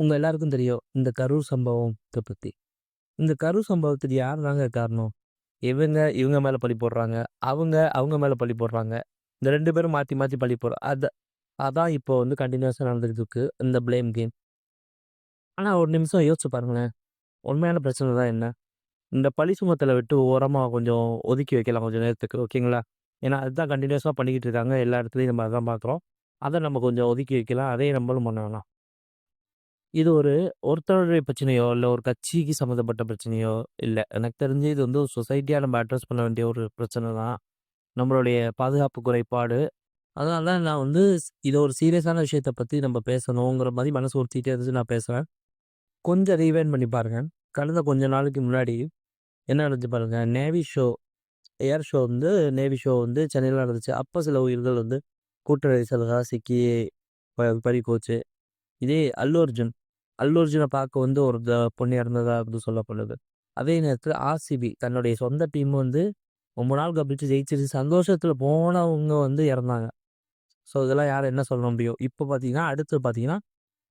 உங்கள் எல்லாருக்கும் தெரியும் இந்த கரூர் சம்பவத்தை பற்றி இந்த கரூர் சம்பவத்துக்கு யார் தாங்க காரணம்? இவங்க, இவங்க மேலே பழி போடுறாங்க. அவங்க, அவங்க மேலே பழி போடுறாங்க. இந்த ரெண்டு பேரும் மாற்றி மாற்றி பழி போடுற அது அதான் இப்போ வந்து கண்டினியூஸாக நடந்துகிட்டு இருக்கு. இந்த ப்ளேம் கேம். ஆனால் ஒரு நிமிஷம் யோசிச்சு பாருங்களேன். உண்மையான பிரச்சனை தான் என்ன? இந்த பழி சுமத்தில் விட்டு ஓரமாக கொஞ்சம் ஒதுக்கி வைக்கலாம் கொஞ்சம் நேரத்துக்கு. ஓகேங்களா? ஏன்னா அதுதான் கண்டினியூஸாக பண்ணிக்கிட்டு இருக்காங்க. எல்லா இடத்துலையும் நம்ம அதான் பார்க்குறோம். அதை நம்ம கொஞ்சம் ஒதுக்கி வைக்கலாம். அதே நம்மளும் பண்ணலாம் இது ஒரு ஒருத்தருடைய பிரச்சனையோ, இல்லை ஒரு கட்சிக்கு சம்மந்தப்பட்ட பிரச்சனையோ இல்லை எனக்கு தெரிஞ்சு இது வந்து ஒரு சொசைட்டியாக நம்ம அட்ரஸ் பண்ண வேண்டிய ஒரு பிரச்சனை தான். நம்மளுடைய பாதுகாப்பு குறைபாடு. அதனால தான் நான் வந்து இதை ஒரு சீரியஸான விஷயத்த பற்றி நம்ம பேசணுங்கிற மாதிரி மனசு உறுத்திட்டே இருந்துச்சு நான் பேசுகிறேன் கொஞ்சம் ரீவைன் பண்ணி பாருங்க. கடந்த கொஞ்ச நாளைக்கு முன்னாடி என்ன நடந்துச்சு பாருங்கள் நேவி ஷோ ஏர் ஷோ வந்து நேவி ஷோ வந்து சென்னையில் நடந்துச்சு. அப்போ சில உயிர்கள் வந்து கூட்ட நெரிசல்ல சிக்கி ப பறி போச்சு. இதே அல்லு அர்ஜுன். அல்லு அர்ஜுனை பார்க்க வந்து ஒரு த பொண்ணு இறந்ததா வந்து சொல்லப்படுது. அதே நேரத்தில் ஆர்சிபி தன்னுடைய சொந்த டீம் வந்து ரொம்ப நாள் கழிச்சு ஜெயிச்சிருச்சு. சந்தோஷத்தில் போனவங்க வந்து இறந்தாங்க. ஸோ இதெல்லாம் யார் என்ன சொல்ல முடியும்? இப்போ பார்த்தீங்கன்னா, அடுத்து பார்த்தீங்கன்னா,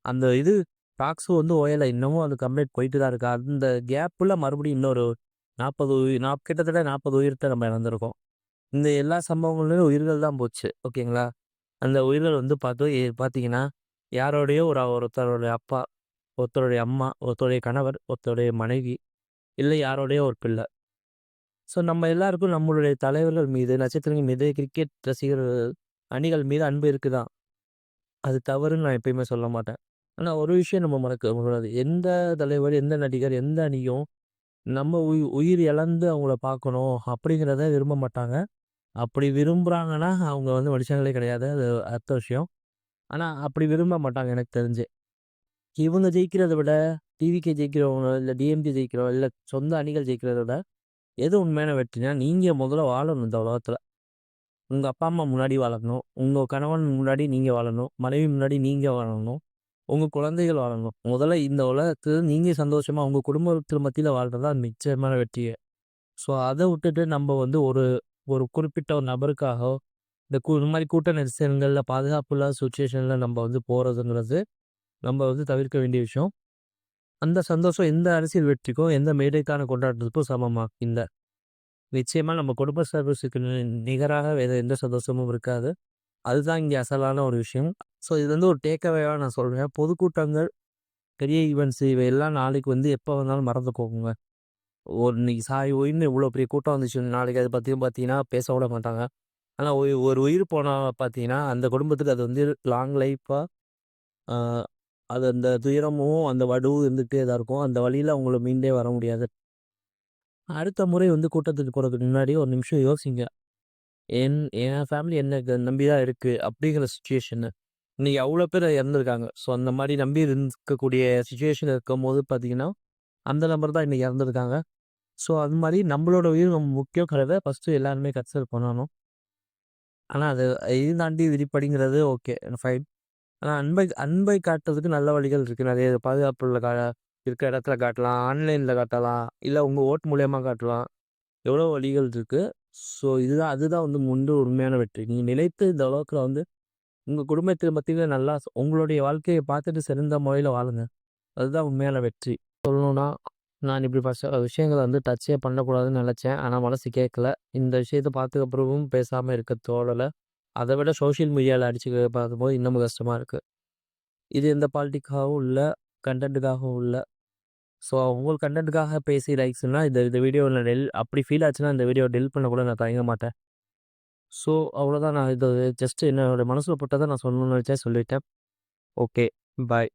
அந்த இது டாக்ஸும் வந்து ஓயலை இன்னமும் அது கம்ப்ளீட் போயிட்டு தான் இருக்கா அந்த கேப்பில் மறுபடியும் இன்னொரு 40 உயிர் நாப் கிட்டத்தட்ட 40 உயிர்த்த நம்ம இழந்திருக்கோம். இந்த எல்லா சம்பவங்களிலும் உயிர்கள் தான் போச்சு. ஓகேங்களா? அந்த உயிர்கள் வந்து பார்த்து பார்த்தீங்கன்னா, யாரோடையோ ஒரு ஒருத்தருடைய அப்பா, ஒருத்தருடைய அம்மா, ஒருத்தருடைய கணவர், ஒருத்தருடைய மனைவி, இல்லை யாரோடையோ ஒரு பிள்ளை. ஸோ நம்ம எல்லாருக்கும் நம்மளுடைய தலைவர்கள் மீது, நட்சத்திரங்கள் மீது, கிரிக்கெட் ரசிகர்கள், அணிகள் மீது அன்பு இருக்குதான் அது தவறுன்னு நான் எப்பயுமே சொல்ல மாட்டேன். ஆனால் ஒரு விஷயம் நம்ம மறக்க கூடாது. எந்த தலைவர், எந்த நடிகர், எந்த அணியும் நம்ம உய் உயிர் இழந்து அவங்கள பார்க்கணும் அப்படிங்கிறத விரும்ப மாட்டாங்க. அப்படி விரும்புகிறாங்கன்னா அவங்க வந்து மனுஷங்களே கிடையாது. அது அடுத்த விஷயம். ஆனால் அப்படி விரும்ப மாட்டாங்க எனக்கு தெரிஞ்சு. இவங்க ஜெயிக்கிறத விட, டிவிகே ஜெயிக்கிறவங்க, இல்லை டிஎம்கே ஜெயிக்கிறவங்க, இல்லை சொந்த அணிகள் ஜெயிக்கிறத விட, எது உண்மையான வெற்றினா, நீங்கள் முதல்ல வாழணும் இந்த உலகத்தில் உங்கள் அப்பா, அம்மா முன்னாடி வாழணும். உங்கள் கணவன் முன்னாடி நீங்கள் வாழணும். மனைவி முன்னாடி நீங்கள் வாழணும். உங்கள் குழந்தைகள் வாழணும். முதல்ல இந்த உலகத்தில் நீங்கள் சந்தோஷமாக உங்கள் குடும்பத்தில் மத்தியில் வாழ்றது தான் நிச்சயமான வெற்றியை ஸோ அதை விட்டுட்டு நம்ம வந்து ஒரு ஒரு குறிப்பிட்ட ஒரு நபருக்காக இந்த கு இந்த மாதிரி கூட்ட நெரிசல்களில் பாதுகாப்பு இல்லாத சுச்சுவேஷனில் நம்ம வந்து போகிறதுங்கிறது நம்ம வந்து தவிர்க்க வேண்டிய விஷயம். அந்த சந்தோஷம் எந்த அரசியல் வெற்றிக்கும், எந்த மேடைக்கான கொண்டாட்டத்துக்கும் சமமாக இந்த நிச்சயமாக நம்ம குடும்ப சர்வீஸுக்கு நிகராக வேறு எந்த சந்தோஷமும் இருக்காது. அதுதான் இங்கே அசலான ஒரு விஷயம். ஸோ இது வந்து ஒரு டேக்அவேவாக நான் சொல்கிறேன் பொதுக்கூட்டங்கள், பெரிய ஈவென்ட்ஸ் இவையெல்லாம் நாளைக்கு வந்து எப்போ வந்தாலும் மறந்து போகுங்க. ஒரு இன்னைக்கு சாய் ஓய்ன்னு இவ்வளோ பெரிய கூட்டம் வந்துச்சு. நாளைக்கு அதை பற்றியும் பார்த்தீங்கன்னா, பேச விட மாட்டாங்க. ஆனால் ஒய் ஒரு உயிர் போனால் பார்த்தீங்கன்னா, அந்த குடும்பத்துக்கு அது வந்து லாங் லைஃப்பாக அது அந்த துயரமும், அந்த வடுவும் இருந்துகிட்டே தான் இருக்கும். அந்த வழியில் அவங்கள மீண்டே வர முடியாது. அடுத்த முறை வந்து கூட்டத்துக்கு போகிறதுக்கு முன்னாடி ஒரு நிமிஷம் யோசிங்க. என் என் ஃபேமிலி என்ன நம்பி தான் இருக்குது அப்படிங்கிற சுச்சுவேஷனு இன்னைக்கு அவ்வளோ பேர் இறந்துருக்காங்க. ஸோ அந்த மாதிரி நம்பி இருக்கக்கூடிய இருக்கும் போது பார்த்தீங்கன்னா, அந்த நம்பர் தான் இன்னைக்கு இறந்துருக்காங்க. ஸோ அது மாதிரி நம்மளோட உயிர் நம்ம முக்கியங்கிறத ஃபஸ்ட்டு எல்லாருமே கன்சிடர் பண்ணணும். ஆனால் அது இது தாண்டி விதிப்படிங்கிறது ஓகே ஃபைன். ஆனால் அன்பை அன்பை காட்டுறதுக்கு நல்ல வழிகள் இருக்குது நிறைய பாதுகாப்புள்ள கா இருக்கிற இடத்துல காட்டலாம். ஆன்லைனில் காட்டலாம். இல்லை உங்கள் ஓட்டு மூலயமா காட்டலாம். எவ்வளோ வழிகள் இருக்குது ஸோ இதுதான் அதுதான் வந்து முண்டு உண்மையான வெற்றி. நீங்கள் நினைத்து இந்த அளவுக்கு வந்து உங்கள் குடும்பத்தில் மத்தியில நல்லா உங்களுடைய வாழ்க்கையை பார்த்துட்டு சிறந்த முறையில் வாழுங்க. அதுதான் உண்மையான வெற்றி. சொல்லணும்னா, நான் இப்படி ஃபஸ்ட் விஷயங்களை வந்து டச்சே பண்ணக்கூடாதுன்னு நினச்சேன் ஆனால் மனசு கேட்கல. இந்த விஷயத்த பார்த்துக்கப்புறவும் பேசாமல் பேசாம இருக்க தோழலை அதை விட சோஷியல் மீடியாவில் அடிச்சு பார்க்கும்போது இன்னமும் கஷ்டமாக இருக்குது இது எந்த பாலிட்டிக்காகவும் இல்லை கண்டென்ட்டுக்காகவும் இல்லை ஸோ உங்கள் கண்டென்ட்டுக்காக பேசி லைக்ஸ்னால் இந்த இந்த வீடியோவில் டெல் அப்படி ஃபீல் ஆச்சுன்னா இந்த வீடியோ டெல் பண்ண கூட நான் தயங்க மாட்டேன். ஸோ அவ்வளோதான் நான் இது ஜஸ்ட் என்னோட மனசில் போட்டதை நான் சொல்லணும்னு நினச்சே சொல்லிட்டேன். ஓகே. பாய்.